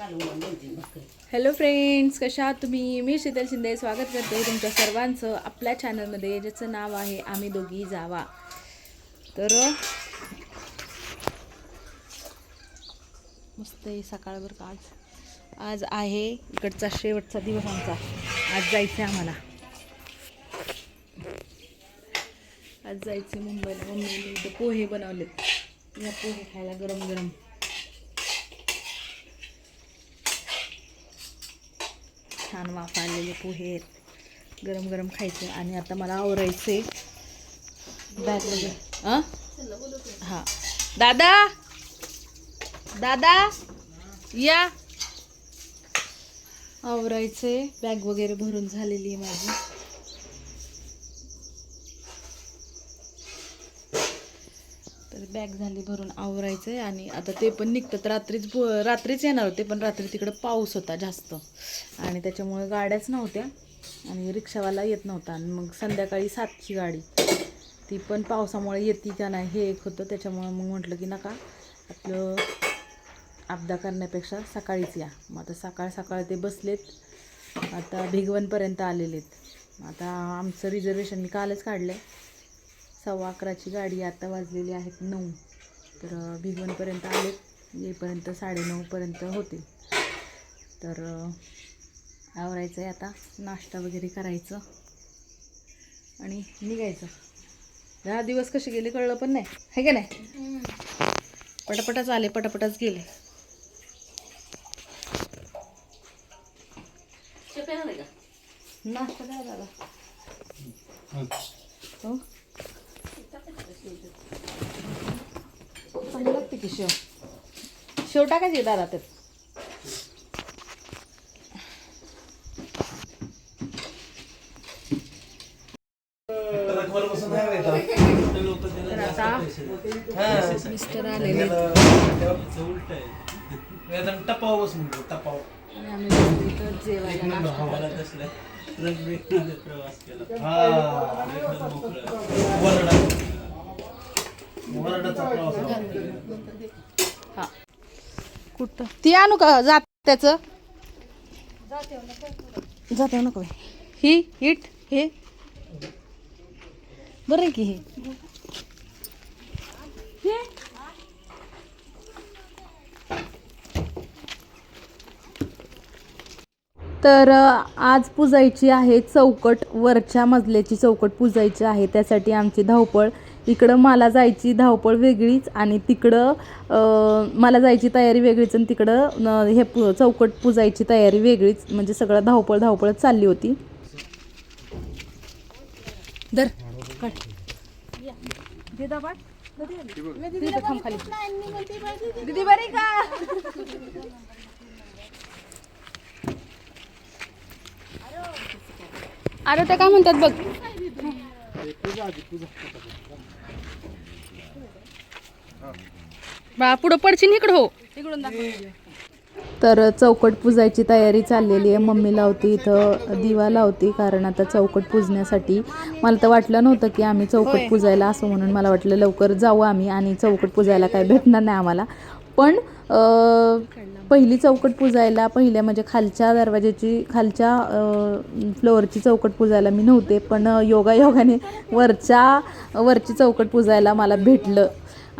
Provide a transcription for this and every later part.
Hello friends कशा आहात तुम्ही? मी शीतल शिंदे स्वागत करते तुमच्या सर्वांचं आपल्या चॅनलमध्ये ज्याचं नाव आहे आम्ही दोघी जावा. तर मस्त आहे सकाळवर का आज. आज आहे इकडचा शेवटचा दिवस आमचा. आज जायचं आहे आम्हाला. आज जायचं आहे मुंबईला मम्मीने इथं पोहे बनवलेत. या पोहे खायला गरम गरम छान वाफ आलेले पोहे आहेत गरम गरम खायचे आणि आता मला आवरायचे बॅग हां. दादा? दादा? या. आवरायचे बॅग वगैरे भरून झालेली आहे माझी. बॅग झाली भरून आवरायचं आहे आणि आता ते पण निघतात. रात्रीच रात्रीच येणार होते पण रात्री तिकडं पाऊस होता जास्त. आणि त्याच्यामुळे गाड्याच नव्हत्या आणि रिक्षावाला येत नव्हता. आणि मग संध्याकाळी सातची गाडी. ती पण पावसामुळे येते का नाही हे एक होतं. त्याच्यामुळे मग म्हटलं की नका आपलं अपदा करण्यापेक्षा सकाळीच या. मग आता सकाळ सकाळ ते बसलेत. आता भिगवणपर्यंत आलेलेत. आता आमचं रिझर्वेशन मी कालच काढलं आहे सव्वा अकराची गाडी आता वाजलेली आहेत नऊ. तर भिगवणपर्यंत आलेत येईपर्यंत साडेनऊपर्यंत होतील तर आवरायचं आहे आता. नाश्ता वगैरे करायचं. आणि निघायचं. दहा दिवस कसे गेले कळलं पण नाही. आहे का नाही? पटापटाच आले पटापटाच गेले. नाश्ता काय दादा. हो? की शेव शेव टाकायची दादा त्यात तर आता मिस्टर आलेले टपाव बस म्हणतो टपाव. जेवायला प्रवास केला. हा. हा. कुठं? ती आणू का? जात त्याचं? जाते नको. ही हिट हे. बरं आहे की हे? हे? तर आज पुजायची आहे चौकट वरच्या मजल्याची चौकट पुजायची आहे. त्यासाठी आमची धावपळ इकडं मला जायची धावपळ वेगळीच आणि तिकडं अ, मला जायची तयारी वेगळीच आणि तिकडं न, हे पु चौकट पुजायची तयारी वेगळीच. म्हणजे सगळं धावपळ धावपळच चालली होती. दर. दीदी बरी का? अरे ते काय म्हणतात बघ? बा पुढं पडशील इकडं हो. इकडून तर चौकट पुजायची तयारी चाललेली आहे. मम्मी लावती इथं दिवा लावती कारण आता चौकट पुजण्यासाठी मला तर वाटलं नव्हतं की आम्ही चौकट पुजायला असं म्हणून मला वाटलं लवकर जाऊ आम्ही आणि चौकट पुजायला काय भेटणार नाही आम्हाला. पण पहिली चौकट पुजायला पहिल्या म्हणजे खालच्या दरवाजाची खालच्या फ्लोअरची चौकट पुजायला मी नव्हते पण योगा योगाने वरच्या वरची चौकट पुजायला मला भेटलं.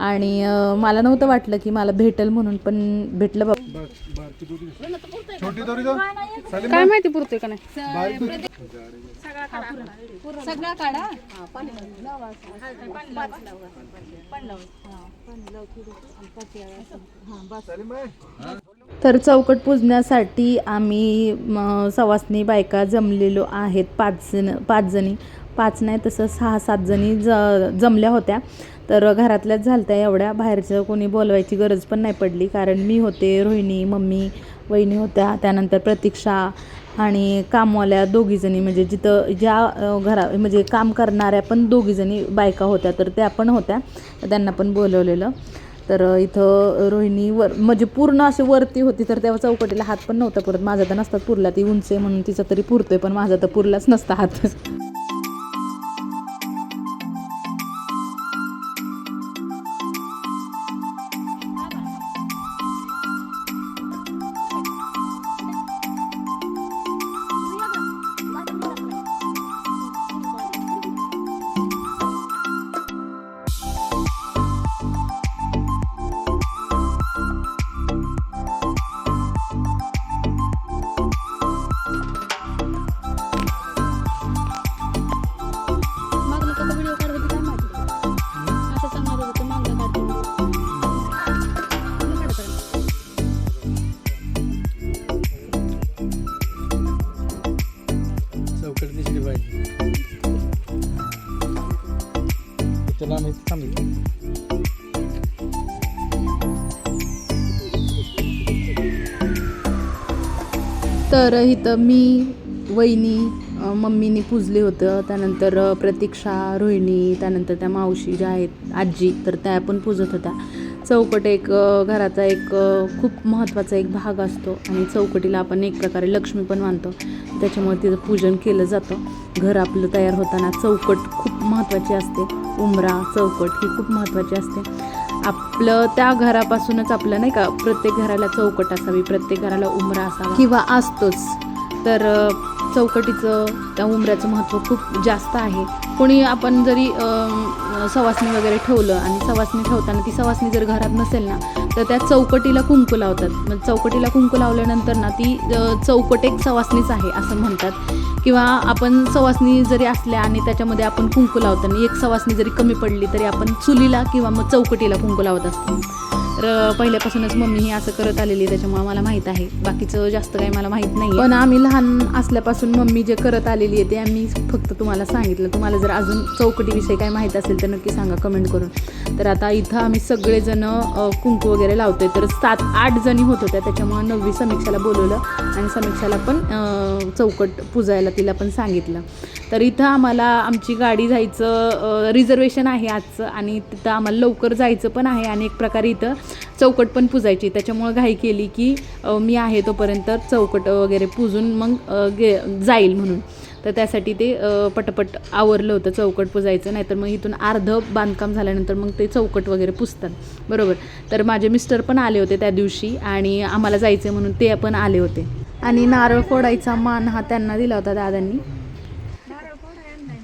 आणि मला नव्हतं वाटलं की मला भेटेल म्हणून पण भेटलं बाबा. काय माहिती पुरतोय का नाही? सगळा काढा. तर चौकट पुजण्यासाठी आम्ही सवासनी बायका जमलेलो आहेत पाच जण पाच जणी. पाच नाही तसं सहा सात जणी ज जमल्या होत्या. तर घरातल्याच झालत्या एवढ्या. बाहेरचं कोणी बोलवायची गरज पण नाही पडली. कारण मी होते रोहिणी मम्मी वहिनी होत्या. त्यानंतर प्रतीक्षा आणि कामवाल्या दोघीजणी. म्हणजे जिथं ज्या घरा म्हणजे काम करणाऱ्या पण दोघीजणी बायका होत्या. तर त्या पण होत्या. त्यांना पण बोलवलेलं. तर इथं रोहिणी वर म्हणजे पूर्ण अशी वरती होती. तर तेव्हा चौकटीला हात पण नव्हता पुरत. माझा तर नसतात पुरला. ती उंच आहे म्हणून तिचा तरी पुरतोय. पण माझा तर पुरलाच नसता हात. तर इथं मी वहिनी मम्मीनी पूजले होतं. त्यानंतर प्रतीक्षा रोहिणी त्यानंतर त्या मावशी ज्या आहेत आजी तर त्या पण पूजत होत्या. चौकट एक घराचा एक खूप महत्त्वाचा एक भाग असतो आणि चौकटीला आपण एक प्रकारे लक्ष्मी पण मानतो. त्याच्यामुळे तिचं पूजन केलं जातं. घर आपलं तयार होताना चौकट खूप महत्त्वाची असते. उंबरा चौकट ही खूप महत्त्वाची असते. आपलं त्या घरापासूनच आपलं नाही का प्रत्येक घराला चौकट असावी प्रत्येक घराला उमरा असावा. किंवा असतोच. तर चौकटीचं त्या उमऱ्याचं महत्त्व खूप जास्त आहे. कोणी आपण जरी सवासणी वगैरे ठेवलं आणि सवासणी ठेवताना ती सवासणी जर घरात नसेल ना तर त्या चौकटीला कुंकू लावतात. मग चौकटीला कुंकू लावल्यानंतर ना ती चौकट एक सवासणीच आहे असं म्हणतात. किंवा आपण सवासणी जरी असल्या आणि त्याच्यामध्ये आपण कुंकू लावताना एक सवासणी जरी कमी पडली तरी आपण चुलीला किंवा मग चौकटीला कुंकू लावत असतो. तर पहिल्यापासूनच मम्मी ही असं करत आलेली आहे त्याच्यामुळे मला माहीत आहे. बाकीचं जास्त काही मला माहीत नाही पण आम्ही लहान असल्यापासून मम्मी जे करत आलेली आहे ते आम्ही फक्त तुम्हाला सांगितलं. तुम्हाला जर अजून चौकटीविषयी काय माहीत असेल तर नक्की सांगा कमेंट करून. तर आता इथं आम्ही सगळेजण कुंकू वगैरे लावतोय. तर सात आठ जणी होत होत्या त्याच्यामुळे नववी समीक्षाला बोलवलं आणि समीक्षाला पण चौकट पुजायला तिला पण सांगितलं. तर इथं आम्हाला आमची गाडी जायचं रिझर्वेशन आहे आजचं आणि तिथं आम्हाला लवकर जायचं पण आहे आणि एक प्रकारे इथं चौकट पण पुजायची. त्याच्यामुळं घाई केली की मी आहे तोपर्यंत चौकट वगैरे पुजून मग गे जाईल म्हणून. तर त्यासाठी ते पटपट आवरलं होतं चौकट पुजायचं. नाहीतर मग इथून अर्धं बांधकाम झाल्यानंतर मग ते चौकट वगैरे पुजतात बरोबर? तर माझे मिस्टर पण आले होते त्या दिवशी आणि आम्हाला जायचं म्हणून ते पण आले होते. आणि नारळ फोडायचा मान हा त्यांना दिला होता दादांनी.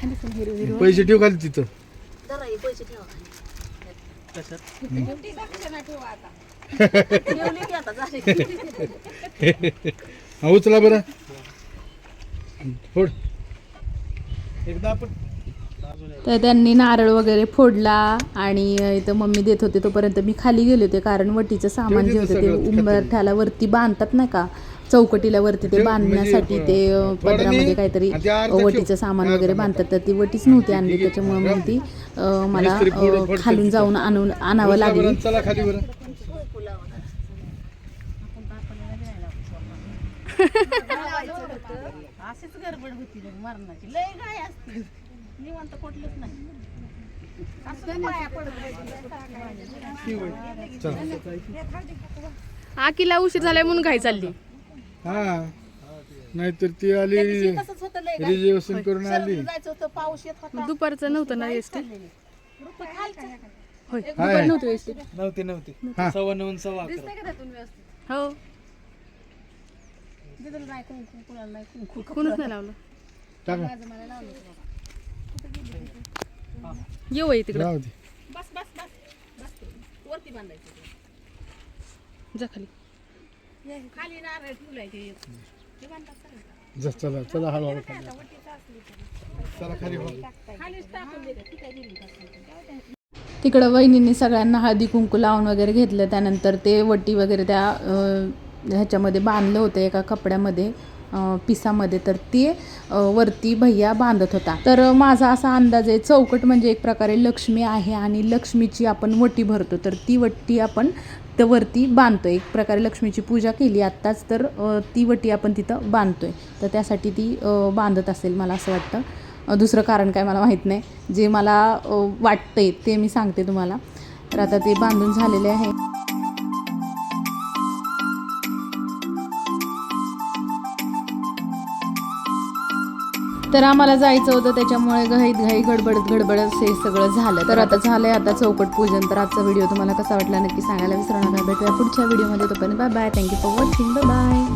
छान. पैसे ठेव खाली तिथं. हा उचला बरं. फोड. एकदा आपण तर त्यांनी नारळ वगैरे फोडला आणि इथं मम्मी देत होते तोपर्यंत मी खाली गेले होते कारण वटीचं सामान जे होतं ते उंबरठ्याला वरती बांधतात नाही का? चौकटीला वरती ते ते बांधण्यासाठी म्हणजे, ते पदरामध्ये काहीतरी. वटीचं सामान वगैरे. बांधतात तर ती वटीच नव्हती आणली त्याच्यामुळे मग ती मला खालून. जाऊन आणून आणावं लागली. अशीच गडबड होती मरणाची. लय गाय असते निवांत कुठलंच नाही. असं पाया पडत आकीला उशीर झालाय म्हणून घाई चालली. हा. नाहीतर ती आली तसंच होतं लय गाय रिझर्वेशन करून आली. जायचं होतं पाऊस येत होता. दुपारचं नव्हतं ना एसटी रुपये खालचं. होय. दुपार नव्हतं नव्हते नव्हते. हा. सव्वा नऊन सव्वा अकरा. हो. दिदीला नाही कुंकू कुणाला नाही कुंकू कोणच नाही लावलं. टाका. येऊ आहे तिकडं. राहू दे. बस बस बस. बस वरती बांधायचं जा खाली. खाली नारळ ठेवलाय ते. बांधतात सगळं. जा, चला चला हळूहळू खाली. चला हो खालीच टाकून. तिकडं वहिनींनी सगळ्यांना हळदी कुंकू लावून वगैरे घेतलं. त्यानंतर ते वटी वगैरे त्या अं, ह्याच्यामध्ये बांधलं होतं एका कपड्यामध्ये अं, पिसामध्ये. तर ते अं, वरती भैया बांधत होता. तर अं, माझा असा अंदाज आहे चौकट म्हणजे एक प्रकारे लक्ष्मी आहे आणि लक्ष्मीची आपण वटी भरतो. तर ती वटी आपण तर वरती बांधतो एक प्रकारे लक्ष्मीची पूजा केली. आत्ताच तर ती वटी आपण तिथं बांधतो आहे तर त्यासाठी ती बांधत असेल मला असं वाटतं. दुसरं कारण काय मला माहीत नाही. जे मला वाटतं आहे ते मी सांगते तुम्हाला. तर आता ते बांधून झालेले आहे. तर आम्हाला जायचं होतं त्याच्यामुळे घाईत घाई गडबडत गडबडत हे सगळं झालं. तर आता झालंय आता चौकट पूजन. तर आजचा व्हिडिओ तुम्हाला कसा वाटला नक्की सांगायला विसरू नका. भेटूया पुढच्या व्हिडिओमध्ये. तोपर्यंत bye bye thank you for watching bye bye